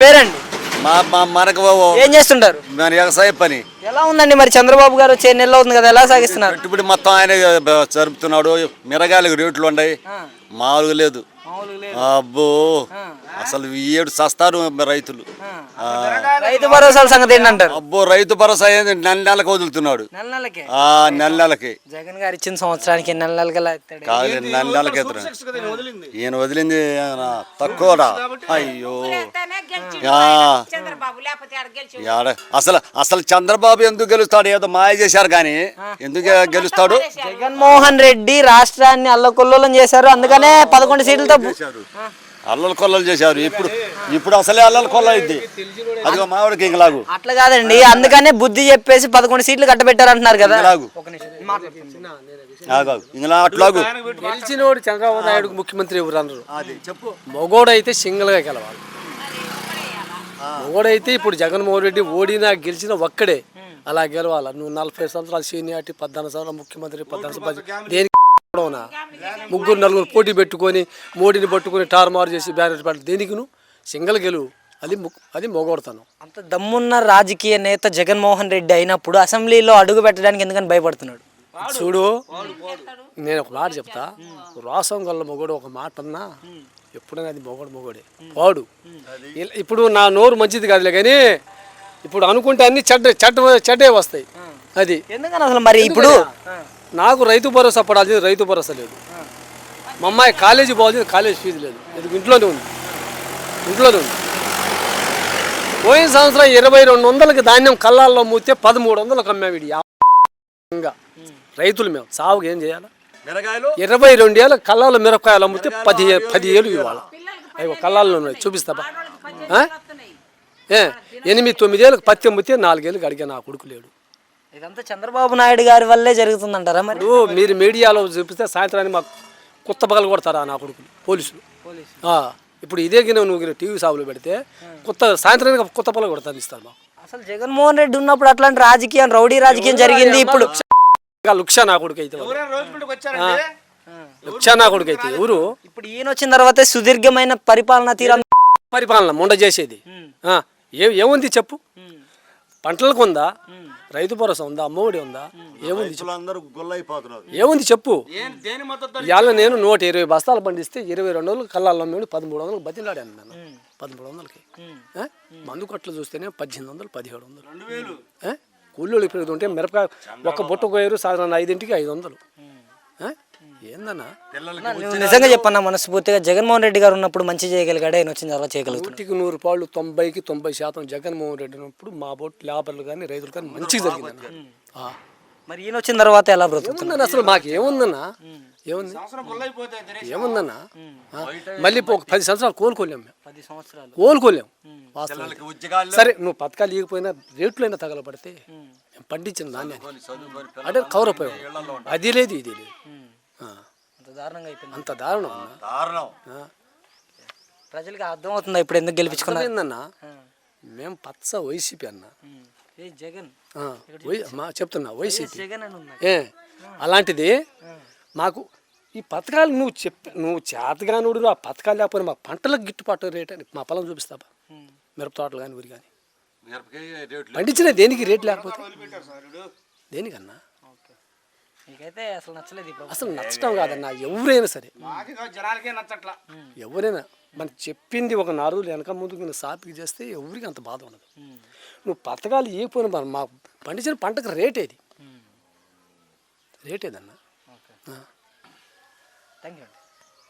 పేరండి? మా మా మనకు బాబు ఏం చేస్తుంటారు? మన వ్యవసాయ పని. ఎలా ఉందండి మరి చంద్రబాబు గారు వచ్చే నెల అవుతుంది కదా ఎలా సాగిస్తున్నారు? పెట్టుబడి మొత్తం ఆయన జరుపుతున్నాడు. మిరగాయలకు రేట్లు ఉన్నాయి. మామూలుగా లేదు. అబ్బో. అసలు ఏడు సస్తారు రైతులు. ఆ. రైతు భరోసాల సంగతి ఏంటంటారు? అబ్బో రైతు భరోసా ఏంది? నెల నెలకు వదులుతున్నాడు. నెల నెలకే? ఆ నెల నెలకి. జగన్ గారు ఇచ్చిన సంవత్సరానికి నెల కాదు నెల నెలకి ఈయన వదిలింది? తక్కువరా అయ్యో. యాడ అసలు అసలు చంద్రబాబు ఎందుకు గెలుస్తాడు? ఏదో మాయ చేశారు కానీ ఎందుకు గెలుస్తాడు? జగన్మోహన్ రెడ్డి రాష్ట్రాన్ని అల్లకొల్లోలం చేశారు. అందుకనే పదకొండు సీట్లతో అల్లలు కొల్లలు చేశారు. ఇప్పుడు ఇప్పుడు అసలే అల్లలు కొల్ల అయింది అదిగో మామిడికి ఇంకలాగు అట్లా కాదండి అందుకనే బుద్ధి చెప్పేసి పదకొండు సీట్లు కట్టబెట్టారు అంటున్నారు కదా ఇంకలా అట్లాగు గెలిచినోడు చంద్రబాబు నాయుడు ముఖ్యమంత్రి ఎవరు అన్నారు చెప్పు. మగోడైతే సింగిల్గా గెలవాలి. మగోడైతే ఇప్పుడు జగన్మోహన్ రెడ్డి ఓడినా గెలిచిన ఒక్కడే. అలా గెలవాలి. నువ్వు నలభై సంవత్సరాలు సీనియారిటీ పద్నాలుగు సంవత్సరాలు ముఖ్యమంత్రి పద్నాలుగు సంవత్సరాలు దేనికి గొడవనా? ముగ్గురు నలుగురు పోటీ పెట్టుకొని మోడీని పట్టుకొని టార్మారు చేసి బ్యానర్ పెట్టాలి దేనికి నువ్వు సింగిల్ గెలువు అది అది మొగోడతాను. అంత దమ్మున్న రాజకీయ నేత జగన్మోహన్ రెడ్డి అయినప్పుడు అసెంబ్లీలో అడుగు పెట్టడానికి ఎందుకని భయపడుతున్నాడు? చూడు నేను ఒక మాట చెప్తా. రోసం గల్ల మొగోడు ఒక మాట అన్నా ఎప్పుడైనా అది మొగోడు మొగోడే. వాడు. ఇల్- ఇప్పుడు నా నోరు మంచిది కాదులే కానీ ఇప్పుడు అనుకుంటే అన్ని చెడ్డ చెడ్డ చెడ్డే వస్తాయి. అది. ఎందుకని అసలు మరి ఇప్పుడు నాకు రైతు భరోసా పడాల్సింది రైతు భరోసా లేదు. మా అమ్మాయి కాలేజీ పోవాల్సింది కాలేజ్ ఫీజు లేదు. ఇది ఇంట్లోనే ఉంది. ఇంట్లోనే ఉంది. పోయిన సంవత్సరం ఇరవై రెండు వందలకి ధాన్యం కళ్ళాల్లో మూస్తే పదమూడు వందలకు అమ్మావిడి ఇంకా రైతులు మేము. సాగుకు ఏం చేయాలి? ఇరవై రెండు ఏళ్ళ కళ్ళాల మిరపకాయలు అమ్మితే పది పది ఏళ్ళు ఇవ్వాలి? అయ్యో కళ్ళాల్లో ఉన్నాయి. చూపిస్తావా ఎనిమిది తొమ్మిది ఏళ్ళకి పత్తి అమ్మితే నాలుగేళ్ళకి అడిగా నా కొడుకు లేడు. ఇదంతా చంద్రబాబు నాయుడు గారి వల్లే జరుగుతుందంటారా మరి? ఇప్పుడు మీరు మీడియాలో చూపిస్తే సాయంత్రానికి మాకు కొత్త పగలు కొడతారా నా కొడుకులు పోలీసులు. ఆ, ఇప్పుడు ఇదే గిన నువ్వు టీవీ సాగులో పెడితే కొత్త సాయంత్రానికి కొత్త పగలు కొడతాను ఇస్తారు మాకు. అసలు జగన్మోహన్ రెడ్డి ఉన్నప్పుడు అట్లాంటి రాజకీయం రౌడీ రాజకీయం జరిగింది ఇప్పుడు. ఇంకా లుక్ష నా కొడుకు అయితే లుక్ష నా కొడుకు అయితే ఎవరు? ఇప్పుడు ఈయన వచ్చిన తర్వాత సుదీర్ఘమైన పరిపాలన తీరం? పరిపాలన ముండ చేసేది ఆ, ఏ ఏముంది చెప్పు? పంటలకు ఉందా? రైతు భరోసా ఉందా? అమ్మఒడి ఉందా? ఏముంది ఏముంది చెప్పు. ఇవాళ నేను నూట ఇరవై బస్తాలు పండిస్తే ఇరవై రెండు వందలు కళ్ళల్లో మేము పదమూడు వందలు బతిలాడాను నేను. పదమూడు వందలకి? మందు కొట్లు చూస్తేనే పద్దెనిమిది వందలు పదిహేడు వందలు? కూలీలు పెరుగుతుంటే మిరపకాయ ఒక్క బుట్ట కోయరు సాధారణ ఐదింటికి ఐదు వందలు? ఏందన్నా? నువ్వు నిజంగా చెప్పన్నా మనస్ఫూర్తిగా జగన్మోహన్ రెడ్డి గారు ఉన్నప్పుడు మంచి చేయగలిగాడు ఆయన వచ్చిన తర్వాత చేయగలుగుతాడు నూటికి నూరు పాళ్ళు తొంభైకి తొంభై శాతం జగన్మోహన్ రెడ్డి ఉన్నప్పుడు మా బోట్ లేబర్లు కానీ రైతులు కానీ మంచిగా జరిగిందన్న ఆ. మరి ఈయన వచ్చిన తర్వాత ఎలా బ్రతుకుతుంది అసలు మాకు ఏముందన్నా ఏముంది? ఏముందన్నా? మళ్ళీ ఒక పది సంవత్సరాలు కోలుకోలేం మేము. పది సంవత్సరాలు. కోలుకోలేం. వాస్తవం. సరే నువ్వు పథకాలు ఇవ్వకపోయినా రేట్లైనా తగలబడితే మేము పండించిన ధాన్యాన్ని. అంటే కవర్ అయిపోయాం అది లేదు ఇది లేదు. ఆ. అంత దారుణంగా అయిపోయింది. అంత దారుణం. దారుణం. ప్రజలకి అర్థమవుతుందా ఇప్పుడు ఎందుకు గెలిపించుకున్నారు? ఏందన్నా మేము పచ్చ వైసీపీ అన్న. ఏ జగన్? ఆ, వై- మా చెప్తున్నా వైసీపీ. అలాంటిది మాకు ఈ పథకాలు నువ్వు చెప్పి నువ్వు చేతగానుడు ఆ పథకాలు లేకపోతే మా పంటలకు గిట్టుబాటు రేట్ అని మా పొలం చూపిస్తావా మిరప తోటలు కానీ ఊరి కానీ పండించిన దేనికి రేట్ లేకపోతే? దేనికన్నా? నీకైతే అసలు నచ్చలేదు. అసలు నచ్చటం కాదన్నా ఎవరైనా సరే. జనాలకే నచ్చట్లా. ఎవరైనా మనం చెప్పింది ఒక నాలుగు వెనక ముందుకు నేను సాపికి చేస్తే ఎవరికి అంత బాధ ఉండదు. నువ్వు పథకాలు ఇవ్వకపోయినా మనం మా పండించిన పంటకు రేట్ ఏది? రేట్ ఏదన్నా? థ్యాంక్ యూ అండి